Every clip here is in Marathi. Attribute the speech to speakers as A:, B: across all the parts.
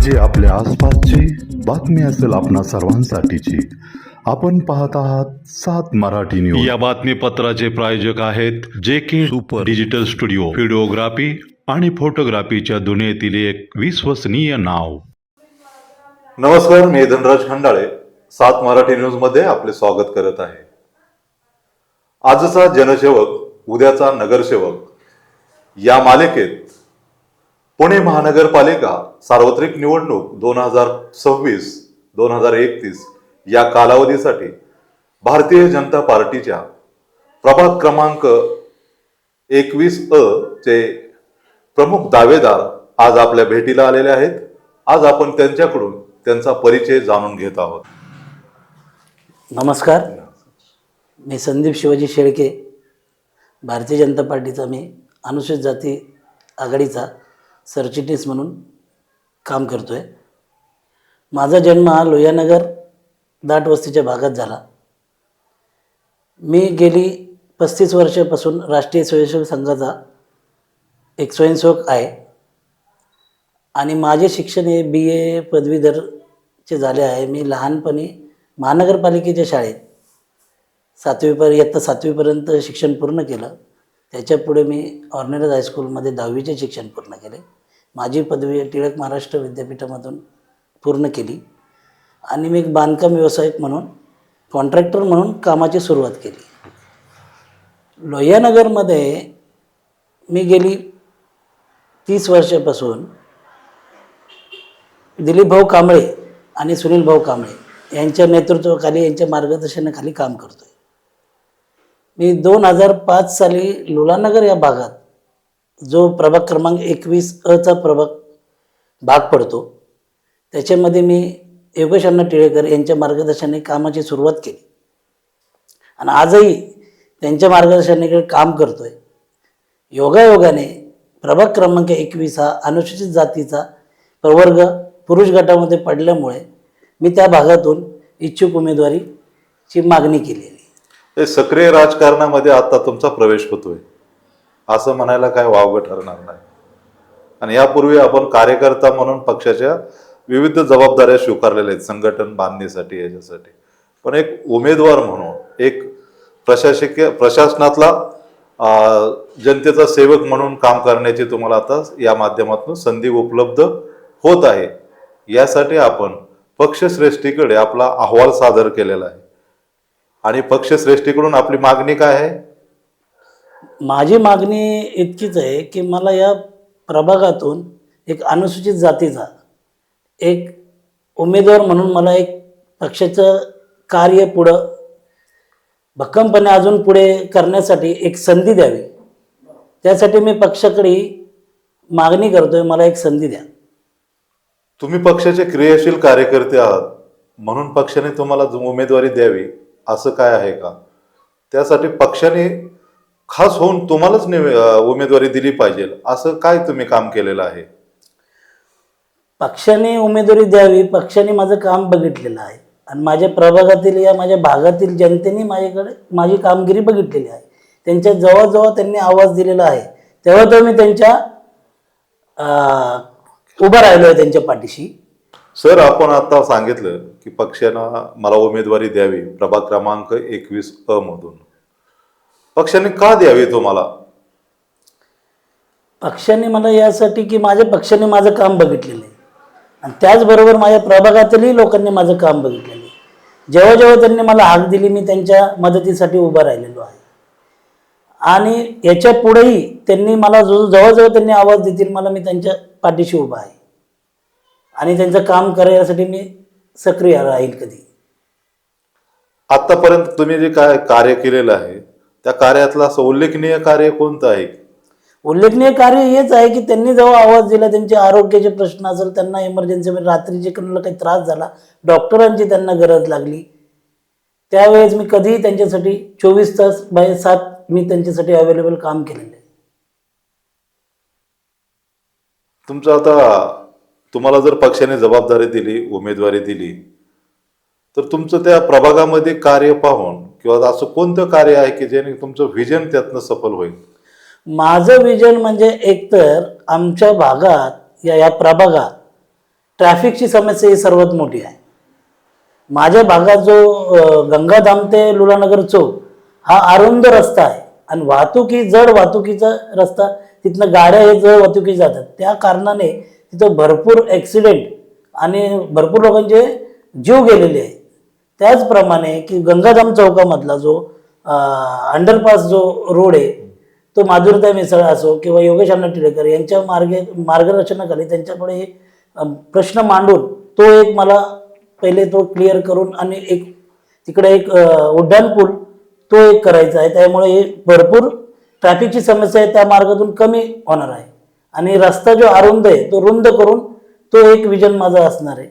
A: म्हणजे आपल्या आसपासची बातमी असेल आपणा सर्वांसाठीची. आपण पाहत आहात सात मराठी न्यूज या बातमीपत्राचे प्रायोजक आहेत J K super digital studio videography आणि फोटोग्राफीच्या दुनियेतील एक विश्वसनीय नाव.
B: नमस्कार मी धनराज खंडाळे. सात मराठी न्यूजमध्ये आपले स्वागत करत आहे. आजचा जनसेवक उद्याचा नगरसेवक या मालिकेत पुणे महानगरपालिका सार्वत्रिक निवडणूक दोन हजार सव्वीस दोन हजार एकतीस या कालावधीसाठी भारतीय जनता पार्टीच्या प्रभाग क्रमांक एकवीस अ चे प्रमुख दावेदार आज आपल्या भेटीला आलेले आहेत. आज आपण त्यांच्याकडून त्यांचा परिचय जाणून घेत आहोत.
C: नमस्कार. मी संदीप शिवाजी शेळके भारतीय जनता पार्टीचा मी अनुसूचित जाती आघाडीचा सरचिटणीस म्हणून काम करतो आहे माझा जन्म हा लोहियानगर दाट वस्तीच्या भागात झाला. मी गेली पस्तीस वर्षापासून राष्ट्रीय स्वयंसेवक संघाचा एक स्वयंसेवक आहे. आणि माझे शिक्षण हे बी ए पदवीधरचे झाले आहे. मी लहानपणी महानगरपालिकेच्या शाळेत सातवीपर्यंत इयत्ता सातवीपर्यंत शिक्षण पूर्ण केलं. त्याच्यापुढे मी ऑर्नेरज हायस्कूलमध्ये दहावीचे शिक्षण पूर्ण केले. माझी पदवी टिळक महाराष्ट्र विद्यापीठामधून पूर्ण केली. आणि मी एक बांधकाम व्यावसायिक म्हणून कॉन्ट्रॅक्टर म्हणून कामाची सुरुवात केली. लोहियानगरमध्ये मी गेली तीस वर्षापासून दिलीप भाऊ कांबळे आणि सुनील भाऊ कांबळे यांच्या नेतृत्वाखाली यांच्या मार्गदर्शनाखाली काम करतो आहे मी दोन हजार पाच साली लोलानगर या भागात जो प्रभाग क्रमांक एकवीस अचा प्रभाग भाग पडतो त्याच्यामध्ये मी योगेश अण्णा टिळेकर यांच्या मार्गदर्शनाने कामाची सुरुवात केली. आणि आजही त्यांच्या मार्गदर्शनाकडे काम करतो आहे योगायोगाने प्रभाग क्रमांक एकवीस हा अनुसूचित जातीचा प्रवर्ग पुरुष गटामध्ये पडल्यामुळे मी त्या भागातून इच्छुक उमेदवारीची मागणी केलेली.
B: हे सक्रिय राजकारणामध्ये आता तुमचा प्रवेश होतोय. असं म्हणायला काय वावगं ठरणार नाही. आणि यापूर्वी आपण कार्यकर्ता म्हणून पक्षाच्या विविध जबाबदाऱ्या स्वीकारलेल्या आहेत संघटन बांधणीसाठी याच्यासाठी. पण एक उमेदवार म्हणून एक प्रशासकीय प्रशासनातला जनतेचा सेवक म्हणून काम करण्याची तुम्हाला आता या माध्यमातून संधी उपलब्ध होत आहे. यासाठी आपण पक्षश्रेष्ठीकडे आपला अहवाल सादर केलेला आहे. आणि पक्षश्रेष्ठीकडून आपली मागणी काय आहे?
C: माझी मागणी इतकीच आहे की मला या प्रभागातून एक अनुसूचित जातीचा एक उमेदवार म्हणून मला एक पक्षाचं कार्य पुढं भक्कमपणे अजून पुढे करण्यासाठी एक संधी द्यावी. त्यासाठी मी पक्षाकडे मागणी करतोय मला एक संधी द्या.
B: तुम्ही पक्षाचे क्रियाशील कार्यकर्ते आहात म्हणून पक्षाने तुम्हाला उमेदवारी द्यावी. असं काय आहे का? त्यासाठी पक्षाने खास होऊन तुम्हालाच निवे- उमेदवारी दिली पाहिजे. असं काय तुम्ही काम केलेलं आहे?
C: पक्षाने उमेदवारी द्यावी पक्षाने माझं काम बघितलेलं आहे. आणि माझ्या प्रभागातील या माझ्या भागातील जनतेने माझ्याकडे माझी कामगिरी बघितलेली आहे. त्यांच्या जवळजवळ त्यांनी आवाज दिलेला आहे. तेव्हा तो मी त्यांच्या उभा उभं राहिलो आहे त्यांच्या पाठीशी.
B: सर आपण आता सांगितलं की पक्षानं मला उमेदवारी द्यावी प्रभाग क्रमांक एकवीस अ मधून. पक्षाने का द्यावी तुम्हाला
C: पक्षाने मला यासाठी की माझ्या पक्षाने माझं काम बघितलेलं आहे. आणि त्याचबरोबर माझ्या प्रभागातीलही लोकांनी माझं काम बघितलेलं आहे. जेव्हा जेव्हा त्यांनी मला हाक दिली मी त्यांच्या मदतीसाठी उभा राहिलेलो आहे. आणि याच्या पुढेही त्यांनी मला जो जवळजवळ त्यांनी आवाज देतील मला मी त्यांच्या पाठीशी उभा आहे. आणि त्यांचं काम करण्यासाठी मी सक्रिय राहील कधी.
B: आतापर्यंत तुम्ही जे काय कार्य केलेलं आहे त्या कार्यातलं असं उल्लेखनीय कार्य कोणतं आहे?
C: उल्लेखनीय कार्य हेच आहे की त्यांनी जेव्हा आवाज दिला त्यांचे आरोग्याचे प्रश्न असेल त्यांना इमर्जन्सीमध्ये रात्रीचे कोणाला काही त्रास झाला डॉक्टरांची त्यांना गरज लागली. त्यावेळेस मी कधीही त्यांच्यासाठी चोवीस तास बाय सात मी त्यांच्यासाठी अवेलेबल काम केलेलं आहे.
B: तुमचं आता तुम्हाला जर पक्षाने जबाबदारी दिली उमेदवारी दिली तर तुमचं त्या प्रभागामध्ये कार्य पाहून किंवा असं कोणतं कार्य आहे की ज्याने तुमचं व्हिजन त्यातनं सफल होईल?
C: माझं विजन म्हणजे एकतर आमच्या भागात या या प्रभागात ट्रॅफिकची समस्या ही सर्वात मोठी आहे. माझ्या भागात जो गंगाधाम ते लुलानगर चौक हा अरुंद रस्ता आहे आणि वाहतुकी जड वाहतुकीचा रस्ता तिथनं गाड्या हे जड वाहतुकी जातात. त्या कारणाने तिथं भरपूर ॲक्सिडेंट आणि भरपूर लोकांचे जीव गेलेले आहे त्याचप्रमाणे की गंगाधाम चौकामधला जो अंडरपास जो रोड आहे तो माधुरता मिसळ असो किंवा योगेश अण्णा टिळेकर यांच्या मार्गे मार्गदर्शनाखाली त्यांच्याकडे हे, प्रश्न मांडून तो एक मला पहिले तो क्लिअर करून आणि एक तिकडे एक उड्डाणपूल तो एक करायचा आहे. त्यामुळे हे भरपूर ट्रॅफिकची समस्या आहे. त्या मार्गातून कमी होणार आहे. आणि रस्ता जो अरुंद आहे तो रुंद करून तो एक विजन माझा असणार आहे.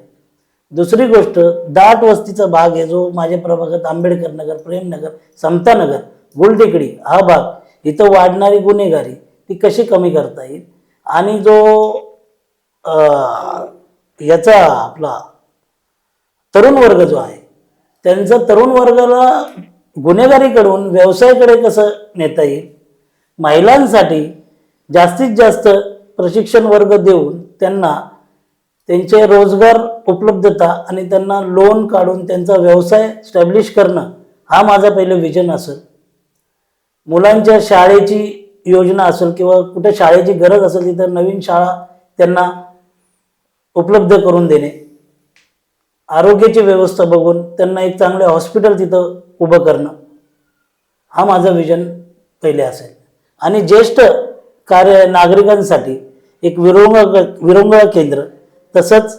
C: दुसरी गोष्ट दाट वस्तीचा भाग आहे जो माझ्या प्रभागात आंबेडकर नगर प्रेमनगर समतानगर गुलटेकडी हा भाग इथं वाढणारी गुन्हेगारी ती कशी कमी करता येईल? आणि जो याचा आपला तरुण वर्ग जो आहे त्यांचा तरुण वर्गाला गुन्हेगारीकडून व्यवसायाकडे कसं नेता येईल? महिलांसाठी जास्तीत जास्त प्रशिक्षण वर्ग देऊन त्यांना त्यांचे रोजगार उपलब्धता आणि त्यांना लोन काढून त्यांचा व्यवसाय स्टॅब्लिश करणं हा माझा पहिलं विजन असेल. मुलांच्या शाळेची योजना असेल किंवा कुठे शाळेची गरज असेल तिथं नवीन शाळा त्यांना उपलब्ध करून देणे. आरोग्याची व्यवस्था बघून त्यांना एक चांगले हॉस्पिटल तिथं उभं करणं हा माझा विजन पहिले असेल. आणि ज्येष्ठ कार्य नागरिकांसाठी एक विरंग विरंगळ केंद्र. तसंच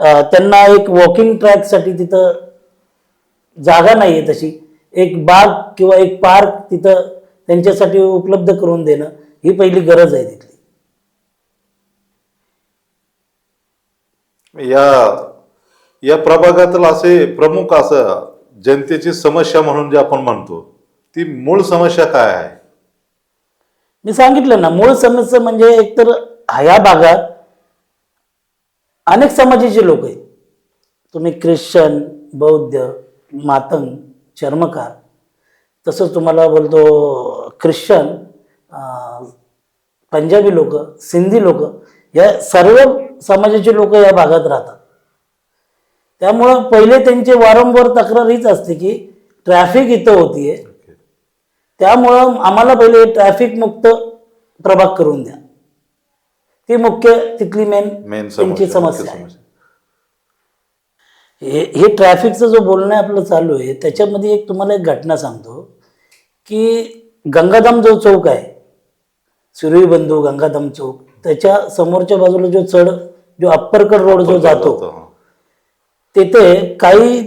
C: त्यांना एक वॉकिंग ट्रॅकसाठी तिथं जागा नाही आहे तशी. एक बाग किंवा एक पार्क तिथं त्यांच्यासाठी उपलब्ध करून देणं ही पहिली गरज आहे तिथली.
B: या या प्रभागातील असे प्रमुख असं जनतेची समस्या म्हणून जे आपण म्हणतो ती मूळ समस्या काय आहे?
C: मी सांगितलं ना मूळ समस्या म्हणजे एकतर ह्या भागात अनेक समाजाचे लोक आहेत. तुम्ही ख्रिश्चन बौद्ध मातंग चर्मकार तसंच तुम्हाला बोलतो ख्रिश्चन पंजाबी लोक सिंधी लोक या सर्व समाजाचे लोक या भागात राहतात. त्यामुळं पहिले त्यांचे वारंवार तक्रार हीच असते की ट्रॅफिक इथं होतीये त्यामुळं आम्हाला पहिले ट्रॅफिक मुक्त प्रभाग करून द्या. ती मुख्य तिथली मेन
B: मेन
C: त्यांची
B: समस्या
C: आहे. हे हे ट्रॅफिकचं जो बोलणं आपलं चालू आहे त्याच्यामध्ये एक तुम्हाला एक घटना सांगतो की गंगाधाम जो चौक आहे सुरई बंधू गंगाधाम चौक त्याच्या समोरच्या बाजूला जो चढ जो अप्परकड रोड जो जातो. तिथे काही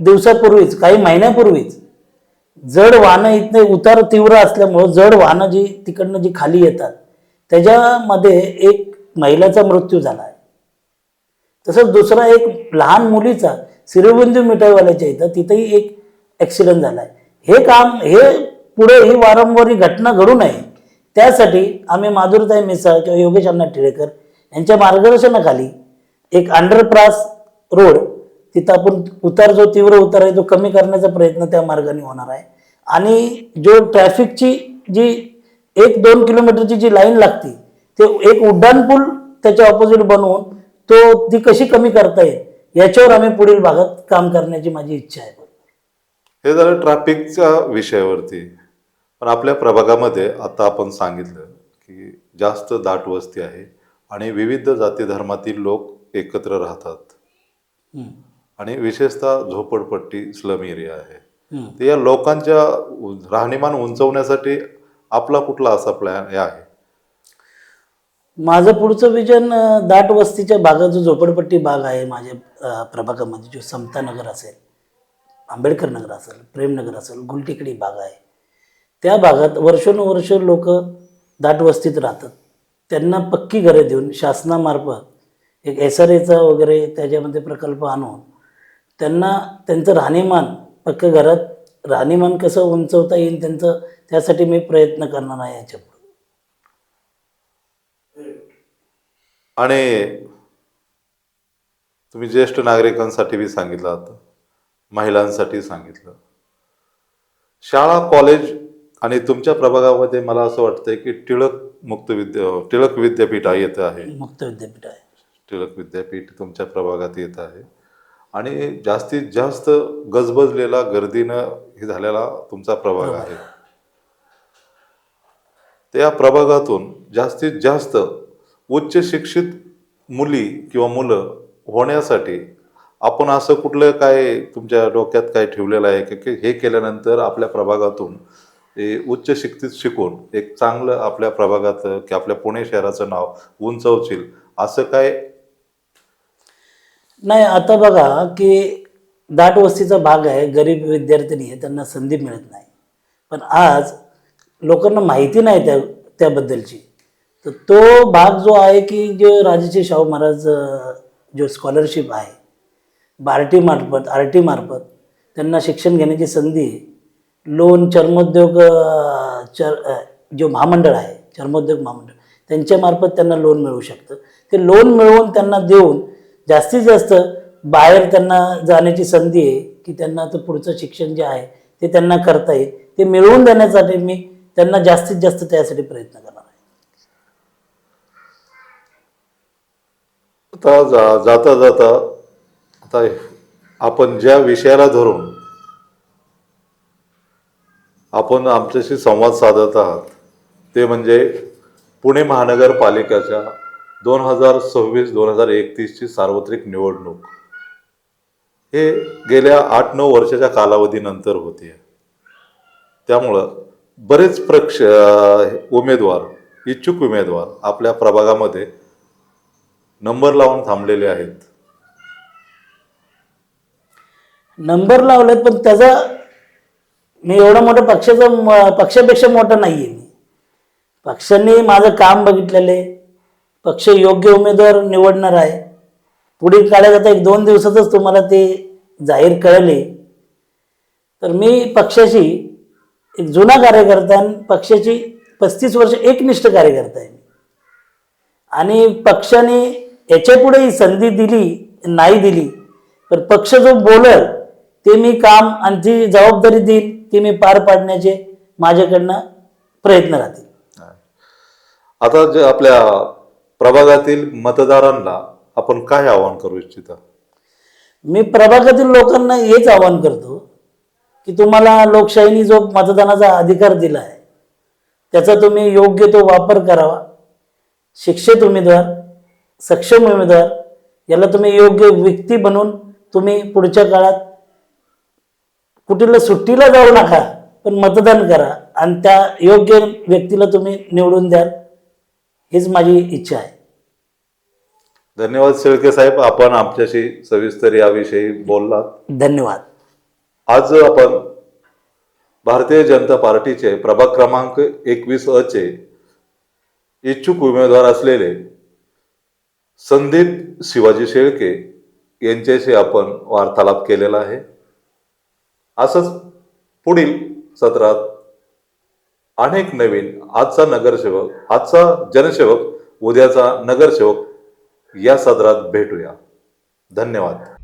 C: दिवसापूर्वीच काही महिन्यापूर्वीच जड वाहनं इथले उतार तीव्र असल्यामुळं जड वाहनं जी तिकडनं जी खाली येतात त्याच्यामध्ये एक महिलाचा मृत्यू झाला आहे. तसंच दुसरा एक लहान मुलीचा सिरुबिंदू मिठाईवाल्याच्या इथं तिथंही एक ॲक्सिडेंट झाला आहे. हे काम हे पुढे ही वारंवार ही घटना घडू नये त्यासाठी आम्ही माधुरताई मिसाळ किंवा योगेश अण्णा टिळेकर यांच्या मार्गदर्शनाखाली एक अंडरपास रोड तिथं आपण उतार जो तीव्र उतार आहे तो कमी करण्याचा प्रयत्न त्या मार्गाने होणार आहे. आणि जो ट्रॅफिकची जी एक दोन किलोमीटरची जी लाईन लागते ते एक उड्डाण पूल त्याच्या ऑपोजिट बनवून तो ती कशी कमी करता येईल याच्यावर आम्ही पुढील भागात काम करण्याची माझी इच्छा आहे.
B: हे झालं ट्रॅफिकच्या विषयावरती. पण आपल्या प्रभागामध्ये आता आपण सांगितलं की जास्त दाट वस्ती आहे आणि विविध जाती धर्मातील लोक एकत्र राहतात. आणि विशेषतः झोपडपट्टी स्लम एरिया आहे. तर या लोकांच्या राहणीमान उंचवण्यासाठी आपला कुठला असा प्लॅन हे आहे?
C: माझं पुढचं विजन दाट वस्तीच्या भागात जो झोपडपट्टी भाग आहे माझ्या प्रभागामध्ये जो समतानगर असेल आंबेडकर नगर असेल प्रेमनगर असेल गुलटेकडी भाग आहे. त्या भागात वर्षानुवर्ष लोक दाट वस्तीत राहतात. त्यांना पक्की घरे देऊन शासनामार्फत एक एस आर एचा वगैरे त्याच्यामध्ये प्रकल्प आणून त्यांना त्यांचं राहणीमान पक्क घरात राहणीमान कसं उंचवता येईल त्यांचं त्यासाठी मी प्रयत्न करणार आहे याच्या
B: आणि तुम्ही ज्येष्ठ नागरिकांसाठी बी सांगितलं आता महिलांसाठी सांगितलं. शाळा कॉलेज आणि तुमच्या प्रभागामध्ये मला असं वाटतंय की टिळक मुक्त विद्या टिळक विद्यापीठ येत आहे.
C: मुक्त विद्यापीठ आहे.
B: टिळक विद्यापीठ तुमच्या प्रभागात येत आहे. आणि जास्तीत जास्त गजबजलेला गर्दीनं हे झालेला तुमचा प्रभाग आहे. त्या प्रभागातून जास्तीत जास्त उच्च शिक्षित मुली किंवा मुलं होण्यासाठी आपण असं कुठलं काय तुमच्या डोक्यात काय ठेवलेलं आहे की हे केल्यानंतर आपल्या प्रभागातून ते उच्च शिक्षित शिकून एक चांगलं आपल्या प्रभागाचं की आपल्या पुणे शहराचं नाव उंचवशील असं काय
C: नाही आता बघा की दाट वस्तीचा भाग आहे गरीब विद्यार्थिनी आहे त्यांना संधी मिळत नाही. पण आज लोकांना माहिती नाही त्या त्याबद्दलची. तर तो भाग जो आहे की जो राजाचे शाहू महाराज जो स्कॉलरशिप आहे बार्टी मार्फत आर टी मार्फत त्यांना शिक्षण घेण्याची संधी लोन चर्मोद्योग चर जो महामंडळ आहे चर्मोद्योग महामंडळ त्यांच्यामार्फत त्यांना लोन मिळू शकतं. ते लोन मिळवून त्यांना देऊन जास्तीत जास्त बाहेर त्यांना जाण्याची संधी आहे की त्यांना तर पुढचं शिक्षण जे आहे ते त्यांना करता येईल ते मिळवून देण्यासाठी मी त्यांना जास्तीत जास्त त्यासाठी प्रयत्न करणार आहे.
B: आता जा जाता जाता आता आपण ज्या विषयाला धरून आपण आमच्याशी संवाद साधत आहात ते म्हणजे पुणे महानगरपालिकेच्या दोन हजार सव्वीस दोन हजार एकतीसची सार्वत्रिक निवडणूक. हे गेल्या आठ नऊ वर्षाच्या कालावधीनंतर होते त्यामुळं बरेच प्रक्ष उमेदवार इच्छुक उमेदवार आपल्या प्रभागामध्ये नंबर लावून थांबलेले आहेत.
C: नंबर लावलेत पण त्याचा मी एवढा मोठा पक्षाचा पक्षापेक्षा मोठा नाही आहे मी. पक्षांनी माझं काम बघितलेलं आहे. पक्ष योग्य उमेदवार निवडणार आहे. पुढील काळात आता एक दोन दिवसातच तुम्हाला ते जाहीर कळले. तर मी पक्षाशी एक जुना कार्यकर्ता आणि पक्षाची पस्तीस वर्ष एकनिष्ठ कार्यकर्ता आहे आणि पक्षाने याच्यापुढे ही संधी दिली नाही दिली तर पक्ष जो बोलल ते मी काम आणि जी जबाबदारी देईल ती मी पार पाडण्याचे माझ्याकडनं प्रयत्न राहतील.
B: आता जे आपल्या प्रभागातील मतदारांना आपण काय आवाहन करू इच्छिता?
C: मी प्रभागातील लोकांना हेच आवाहन करतो की तुम्हाला लोकशाहीने जो मतदानाचा अधिकार दिला आहे त्याचा तुम्ही योग्य तो वापर करावा. शिक्षित उमेदवार सक्षम उमेदवार याला तुम्ही योग्य व्यक्ती बनवून तुम्ही पुढच्या काळात कुठेला सुट्टीला जाऊ नका पण मतदान करा आणि त्या योग्य व्यक्तीला तुम्ही निवडून द्याल. हीच माझी इच्छा आहे.
B: धन्यवाद शेळके साहेब. आपण आमच्याशी सविस्तर याविषयी बोललात.
C: धन्यवाद.
B: आज आपण भारतीय जनता पार्टीचे प्रभाग क्रमांक एकवीस अ चे इच्छुक उमेदवार असलेले संदीप शिवाजी शेळके यांच्याशी आपण वार्तालाप केलेला आहे. असंच पुढील सत्रात अनेक नवीन आजचा नगरसेवक आजचा जनसेवक उद्याचा नगरसेवक या सदरात भेटूया. धन्यवाद.